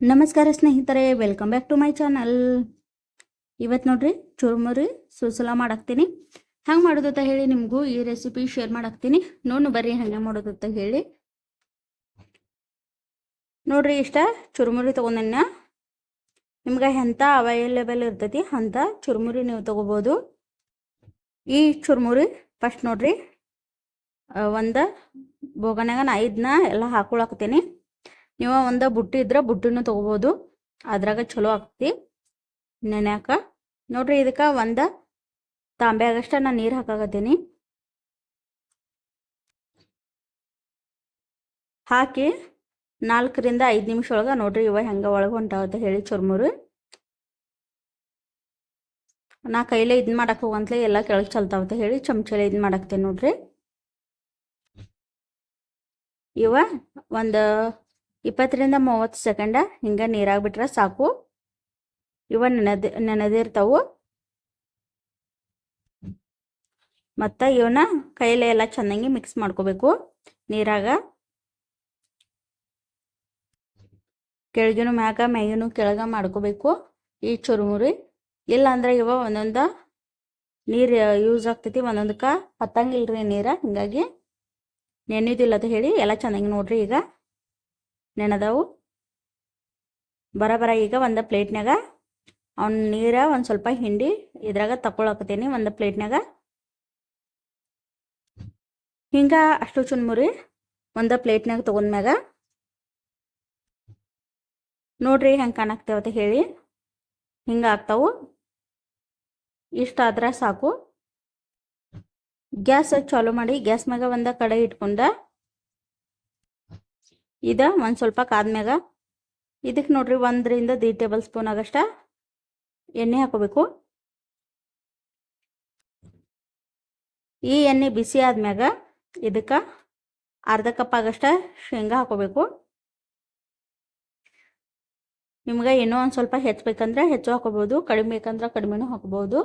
ನಮಸ್ಕಾರ ಸ್ನೇಹಿತರೆ welcome back to my channel ಇವತ್ತು ನೋಡ್ರಿ, ಚುರುಮುರಿ ಸುಸಲ ಮಾಡಾಕ್ತೀನಿ. ಹೆಂಗೆ ಮಾಡೋದು ಅಂತ ಹೇಳಿ ನಿಮಗೂ ಈ ರೆಸಿಪಿ ಶೇರ್ ಮಾಡಾಕ್ತೀನಿ. ನೋಡು ಬರ್ರಿ ಹಂಗೆ ಮಾಡೋದು ಅಂತ ಹೇಳಿ. ನೋಡ್ರಿ, ಇಷ್ಟ ಚುರುಮುರಿ ತೊಗೊಂಡನ್ನ ನಿಮ್ಗೆ ಎಂಥ ಅವೈಲೇಬಲ್ ಇರ್ತೈತಿ ಅಂಥ ಚುರುಮುರಿ ನೀವು ತೊಗೋಬೋದು. ಈ ಚುರುಮುರಿ ಫಸ್ಟ್ ನೋಡ್ರಿ ಒಂದು ಬೋಗನ್ಯಾಗ ನಾ ಇದನ್ನ ಎಲ್ಲ ಹಾಕೊಳಕ್ತೀನಿ. ನೀವು ಒಂದು ಬುಟ್ಟಿ ಇದ್ರೆ ಬುಟ್ಟಿನೂ ತೊಗೋಬೋದು. ಅದ್ರಾಗ ಚಲೋ ಆಗ್ತಿ. ನೆನ್ಯಾಕ ನೋಡ್ರಿ ಇದಕ್ಕೆ ಒಂದು ತಾಂಬ್ಯಾಗಷ್ಟ ನಾನು ನೀರು ಹಾಕಾಕತ್ತೀನಿ. ಹಾಕಿ ನಾಲ್ಕರಿಂದ ಐದು ನಿಮಿಷ ಒಳಗೆ ನೋಡ್ರಿ ಇವ ಹೆಂಗೆ ಒಳಗೆ ಹೊಂಟಾವತ್ತ ಹೇಳಿ ಚುರ್ಮುರು. ನಾ ಕೈಲೇ ಇದು ಮಾಡಕ್ಕೆ ಹೋಗಂತಲೇ ಎಲ್ಲ ಕೆಳಗೆ ಚಲ್ತಾವತ್ತ ಹೇಳಿ ಚಮಚಲೆ ಇದು ಮಾಡಾಕ್ತೇನೆ ನೋಡ್ರಿ. ಇವ ಒಂದು ಇಪ್ಪತ್ತರಿಂದ ಮೂವತ್ತು ಸೆಕೆಂಡ ಹಿಂಗೆ ನೀರಾಗ್ಬಿಟ್ರೆ ಸಾಕು. ಇವ ನೆನೆದ, ನೆನೆದಿರ್ತಾವು. ಮತ್ತು ಇವನ್ನ ಕೈಲೇ ಎಲ್ಲ ಚೆನ್ನಾಗಿ ಮಿಕ್ಸ್ ಮಾಡ್ಕೋಬೇಕು. ನೀರಾಗ. ಕೆಳಗಿನ ಮ್ಯಾಗ ಮ್ಯಾಗಿನೂ ಕೆಳಗೆ ಮಾಡ್ಕೋಬೇಕು. ಈ ಚುರುಮುರಿ. ಇಲ್ಲಾಂದ್ರೆ ಇವ ಒಂದೊಂದು ನೀರು ಯೂಸ್ ಆಗ್ತೈತಿ, ಒಂದೊಂದಕ್ಕೆ ಹತ್ತಂಗಿಲ್ರಿ ನೀರು. ಹಿಂಗಾಗಿ ನೆನೆಯೋದಿಲ್ಲ ಅಂತ ಹೇಳಿ ಎಲ್ಲ ಚೆನ್ನಾಗಿ ನೋಡ್ರಿ ಈಗ. ನೆನೆದವು. ಬರ ಈಗ ಒಂದು ಪ್ಲೇಟ್ನಾಗ ಅವ್ನ ನೀರ ಒಂದು ಸ್ವಲ್ಪ ಹಿಂಡಿ ಇದ್ರಾಗ ತಗೊಳಕತ್ತೀನಿ ಒಂದು ಪ್ಲೇಟ್ನಾಗ ಹಿಂಗ ಅಷ್ಟು ಚುನ್ಮುರಿ ಒಂದು ಪ್ಲೇಟ್ನಾಗ ತೊಗೊಂಡ್ಮ್ಯಾಗ. ನೋಡ್ರಿ ಹೆಂಗೆ ಕಾಣಾಕ್ತೇವ ಅಂತ ಹೇಳಿ ಹಿಂಗ ಆಗ್ತಾವು. ಇಷ್ಟ ಆದ್ರೆ ಸಾಕು. ಗ್ಯಾಸ್ ಚಾಲು ಮಾಡಿ ಗ್ಯಾಸ್ ಮ್ಯಾಗ ಒಂದು ಕಡೆ ಇಟ್ಕೊಂಡ ಇದ ಒಂದು ಸ್ವಲ್ಪ ಕಾದ್ಮ್ಯಾಗ. ಇದಕ್ಕೆ ನೋಡ್ರಿ ಒಂದರಿಂದ ದಿ ಟೇಬಲ್ ಸ್ಪೂನ್ ಆಗಷ್ಟ ಎಣ್ಣೆ ಹಾಕೋಬೇಕು. ಈ ಎಣ್ಣೆ ಬಿಸಿ ಆದ್ಮ್ಯಾಗ ಇದಕ್ಕೆ ಅರ್ಧ ಕಪ್ ಆಗಷ್ಟ ಶೇಂಗಾ ಹಾಕೋಬೇಕು. ನಿಮ್ಗೆ ಇನ್ನೂ ಒಂದು ಸ್ವಲ್ಪ ಹೆಚ್ಚಬೇಕಂದ್ರೆ ಹೆಚ್ಚು ಹಾಕೋಬೋದು, ಕಡಿಮೆ ಬೇಕಂದ್ರೆ ಕಡಿಮೆನೂ ಹಾಕೋಬೋದು.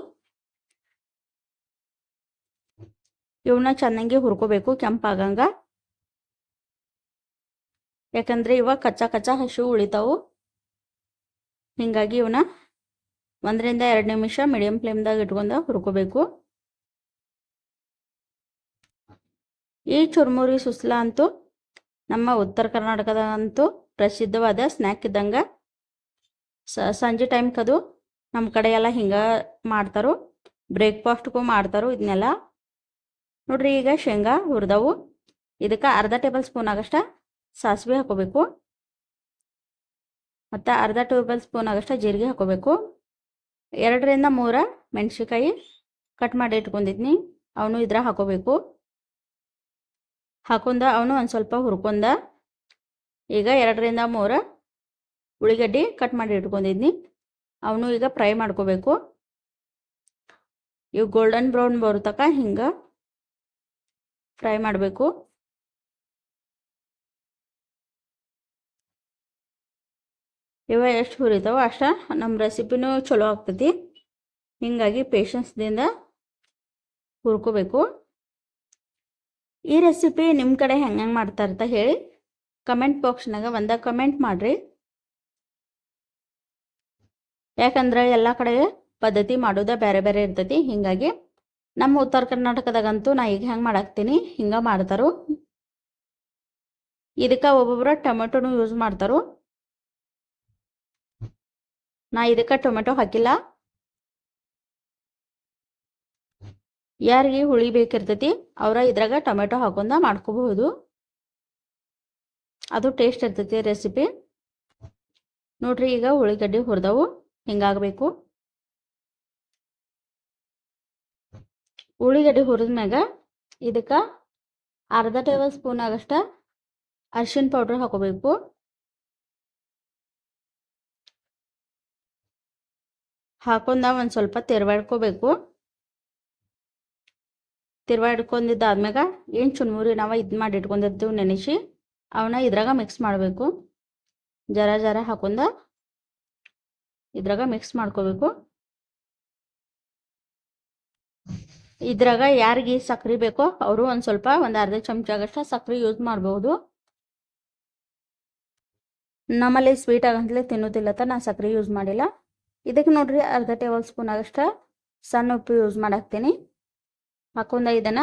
ಇವನ್ನ ಚೆನ್ನಾಗಿ ಹುರ್ಕೋಬೇಕು, ಕೆಂಪಾಗಂಗ. ಯಾಕಂದ್ರೆ ಇವಾಗ ಕಚ್ಚಾ ಕಚ್ಚಾ ಹಸು ಉಳಿತಾವು. ಹಿಂಗಾಗಿ ಇವನ್ನ ಒಂದರಿಂದ ಎರಡು ನಿಮಿಷ ಮೀಡಿಯಂ ಫ್ಲೇಮ್ದಾಗ ಇಟ್ಕೊಂಡು ಹುರ್ಕೋಬೇಕು. ಈ ಚುರ್ಮುರಿ ಸುಸ್ಲಾ ಅಂತೂ ನಮ್ಮ ಉತ್ತರ ಕರ್ನಾಟಕದಂತೂ ಪ್ರಸಿದ್ಧವಾದ ಸ್ನ್ಯಾಕ್ ಇದ್ದಂಗೆ. ಸಂಜೆ ಟೈಮ್ಕದು ನಮ್ಮ ಕಡೆ ಎಲ್ಲ ಹಿಂಗೆ ಮಾಡ್ತಾರೋ. ಬ್ರೇಕ್ಫಾಸ್ಟ್ಗೂ ಮಾಡ್ತಾರೋ ಇದನ್ನೆಲ್ಲ ನೋಡ್ರಿ ಈಗ ಶೇಂಗಾ ಹುರಿದವು. ಇದಕ್ಕೆ ಅರ್ಧ ಟೇಬಲ್ ಸ್ಪೂನ್ ಆಗಷ್ಟ ಸಾಸಿವೆ ಹಾಕೋಬೇಕು ಮತ್ತು ಅರ್ಧ ಟೇಬಲ್ ಸ್ಪೂನ್ ಆಗಷ್ಟು ಜೀರಿಗೆ ಹಾಕೋಬೇಕು ಎರಡರಿಂದ ಮೂರ ಮೆಣಸಿನ್ಕಾಯಿ ಕಟ್ ಮಾಡಿ ಇಟ್ಕೊಂಡಿದ್ನಿ. ಅವನು ಇದ್ರ ಹಾಕೋಬೇಕು ಹಾಕೊಂಡ ಅವನು ಒಂದು ಸ್ವಲ್ಪ ಹುರ್ಕೊಂಡ ಈಗ ಎರಡರಿಂದ ಮೂರ ಉಳ್ಳಿಗಡ್ಡಿ ಕಟ್ ಮಾಡಿ ಇಟ್ಕೊಂಡಿದ್ನಿ. ಅವನು ಈಗ ಫ್ರೈ ಮಾಡ್ಕೋಬೇಕು. ಇವು ಗೋಲ್ಡನ್ ಬ್ರೌನ್ ಬರೋ ಹಿಂಗೆ ಫ್ರೈ ಮಾಡಬೇಕು. ಇವ ಎಷ್ಟು ಹುರಿತಾವ ಅಷ್ಟ ನಮ್ಮ ರೆಸಿಪಿನೂ ಚಲೋ ಆಗ್ತೈತಿ. ಹೀಗಾಗಿ ಪೇಷನ್ಸ್ದಿಂದ ಹುರ್ಕೋಬೇಕು. ಈ ರೆಸಿಪಿ ನಿಮ್ಮ ಕಡೆ ಹೆಂಗೆ ಮಾಡ್ತಾರೆ ಮಾಡ್ತಾರಂತ ಹೇಳಿ ಕಮೆಂಟ್ ಬಾಕ್ಸ್ನಾಗ ಒಂದ ಕಮೆಂಟ್ ಮಾಡಿರಿ. ಯಾಕಂದ್ರೆ ಎಲ್ಲ ಕಡೆ ಪದ್ಧತಿ ಮಾಡೋದೇ ಬೇರೆ ಬೇರೆ ಇರ್ತೈತಿ. ಹಿಂಗಾಗಿ ನಮ್ಮ ಉತ್ತರ ಕರ್ನಾಟಕದಾಗಂತೂ ನಾ ಈಗ ಹೆಂಗೆ ಮಾಡಾಕ್ತೀನಿ ಹಿಂಗೆ ಮಾಡ್ತಾರೋ. ಇದಕ್ಕೆ ಒಬ್ಬೊಬ್ಬರು ಟೊಮೆಟೊನು ಯೂಸ್ ಮಾಡ್ತಾರೋ. ನಾ ಇದಕ್ಕೆ ಟೊಮೆಟೊ ಹಾಕಿಲ್ಲ. ಯಾರಿಗೆ ಹುಳಿ ಬೇಕಿರ್ತೈತಿ, ಅವರ ಇದ್ರಾಗ ಟೊಮೆಟೊ ಹಾಕೊಂಡ ಮಾಡ್ಕೋಬಹುದು. ಅದು ಟೇಸ್ಟ್ ಇರ್ತೈತಿ ರೆಸಿಪಿ. ನೋಡ್ರಿ, ಈಗ ಉಳ್ಳಿಗಡ್ಡಿ ಹುರಿದವು ಹಿಂಗಾಗಬೇಕು ಉಳ್ಳಿಗಡ್ಡಿ ಹುರಿದ್ಮ್ಯಾಗ ಇದಕ್ಕೆ ಅರ್ಧ ಟೇಬಲ್ ಸ್ಪೂನ್ ಆಗಷ್ಟ ಅರ್ಶಿನ ಪೌಡ್ರ್ ಹಾಕೋಬೇಕು. ಹಾಕೊಂಡ ಒಂದು ಸ್ವಲ್ಪ ತಿರ್ವಾಡ್ಕೋಬೇಕು. ತಿರ್ವಾಡ್ಕೊಂಡಿದ್ದಾದ್ಮ್ಯಾಗ ಏನು ಚುನ್ಮುರಿ ನಾವು ಇದು ಮಾಡಿ ಇಟ್ಕೊಂಡಿರ್ತೀವಿ ನೆನೆಸಿ ಅವನ್ನ ಇದ್ರಾಗ ಮಿಕ್ಸ್ ಮಾಡಬೇಕು. ಜರ ಜರ ಹಾಕೊಂಡ ಇದ್ರಾಗ ಮಿಕ್ಸ್ ಮಾಡ್ಕೋಬೇಕು. ಇದ್ರಾಗ ಯಾರಿಗೆ ಸಕ್ರೆ ಬೇಕೋ ಅವರು ಒಂದು ಸ್ವಲ್ಪ ಒಂದು ಅರ್ಧ ಚಮಚ ಆಗಷ್ಟು ಸಕ್ರೆ ಯೂಸ್ ಮಾಡ್ಬೋದು. ನಮ್ಮಲ್ಲಿ ಸ್ವೀಟ್ ಆಗಂತಲೇ ತಿನ್ನೋದಿಲ್ಲತ್ತ ನಾ ಸಕ್ಕರೆ ಯೂಸ್ ಮಾಡಿಲ್ಲ. ಇದಕ್ಕೆ ನೋಡ್ರಿ ಅರ್ಧ ಟೇಬಲ್ ಸ್ಪೂನ್ ಆಗಷ್ಟ ಸಣ್ಣ ಉಪ್ಪು ಯೂಸ್ ಮಾಡಾಕ್ತೀನಿ. ಹಾಕೊಂಡ ಇದನ್ನ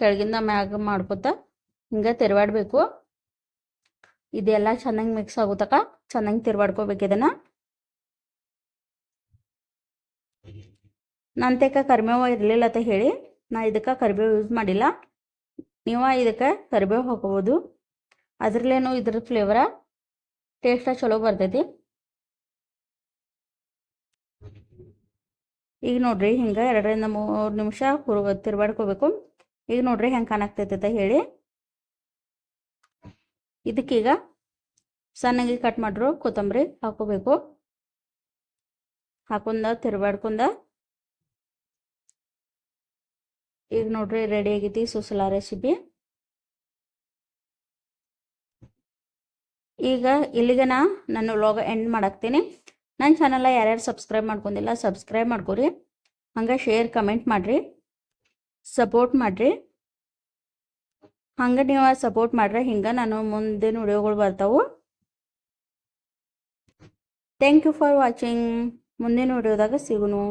ಕೆಳಗಿಂದ ಮ್ಯಾಗ ಮಾಡ್ಕೊತ ಹಿಂಗೆ ತಿರುವಾಡಬೇಕು. ಇದೆಲ್ಲ ಚೆನ್ನಾಗಿ ಮಿಕ್ಸ್ ಆಗುತ್ತಕ ಚೆನ್ನಾಗಿ ತಿರುವಾಡ್ಕೋಬೇಕು ಇದನ್ನು. ತೆಕ್ಕ ಕರಿಬೇವು ಇರಲಿಲ್ಲ ಅಂತ ಹೇಳಿ ನಾ ಇದಕ್ಕೆ ಕರಿಬೇವು ಯೂಸ್ ಮಾಡಿಲ್ಲ. ನೀವು ಇದಕ್ಕೆ ಕರಿಬೇವು ಹಾಕೋಬೋದು. ಅದ್ರಲ್ಲೇನು ಇದ್ರ ಫ್ಲೇವರ ಟೇಸ್ಟ ಚಲೋ ಬರ್ತೈತಿ. ಈಗ ನೋಡ್ರಿ ಹಿಂಗೆ ಎರಡರಿಂದ ಮೂರು ನಿಮಿಷ ಹುರು ತಿರ್ಬಾಡ್ಕೋಬೇಕು ಈಗ ನೋಡ್ರಿ ಹೆಂಗೆ ಕಾಣಾಕ್ತೈತೆ ಅಂತ ಹೇಳಿ ಇದಕ್ಕೀಗ ಸಣ್ಣಗೆ ಕಟ್ ಮಾಡ್ರು, ಕೊತ್ತಂಬರಿ ಹಾಕೋಬೇಕು. ಹಾಕೊಂದ ತಿರ್ಬಾಡ್ಕೊಂದ ಈಗ ನೋಡ್ರಿ ರೆಡಿ ಆಗೈತಿ ಸುಸಲಾ ರೆಸಿಪಿ ಈಗ ಇಲ್ಲಿಗೆ ನಾನು ನನ್ನ ವ್ಲಾಗ್ ಎಂಡ್ ಮಾಡಾಕ್ತೀನಿ. ನನ್ನ ಚಾನಲ್ ಯಾರ್ಯಾರು ಸಬ್ಸ್ಕ್ರೈಬ್ ಮಾಡ್ಕೊಂಡಿಲ್ಲ, ಸಬ್ಸ್ಕ್ರೈಬ್ ಮಾಡ್ಕೊರಿ. ಹಂಗೆ ಶೇರ್ ಕಮೆಂಟ್ ಮಾಡಿರಿ. ಸಪೋರ್ಟ್ ಮಾಡಿರಿ. ಹಂಗೆ ನೀವು ಸಪೋರ್ಟ್ ಮಾಡ್ರೆ ಹಿಂಗೆ ನಾನು ಮುಂದಿನ ವಿಡಿಯೋಗಳು ಬರ್ತಾವೆ. ಥ್ಯಾಂಕ್ ಯು ಫಾರ್ ವಾಚಿಂಗ್ ಮುಂದಿನ ವಿಡಿಯೋದಾಗ ಸಿಗುನು.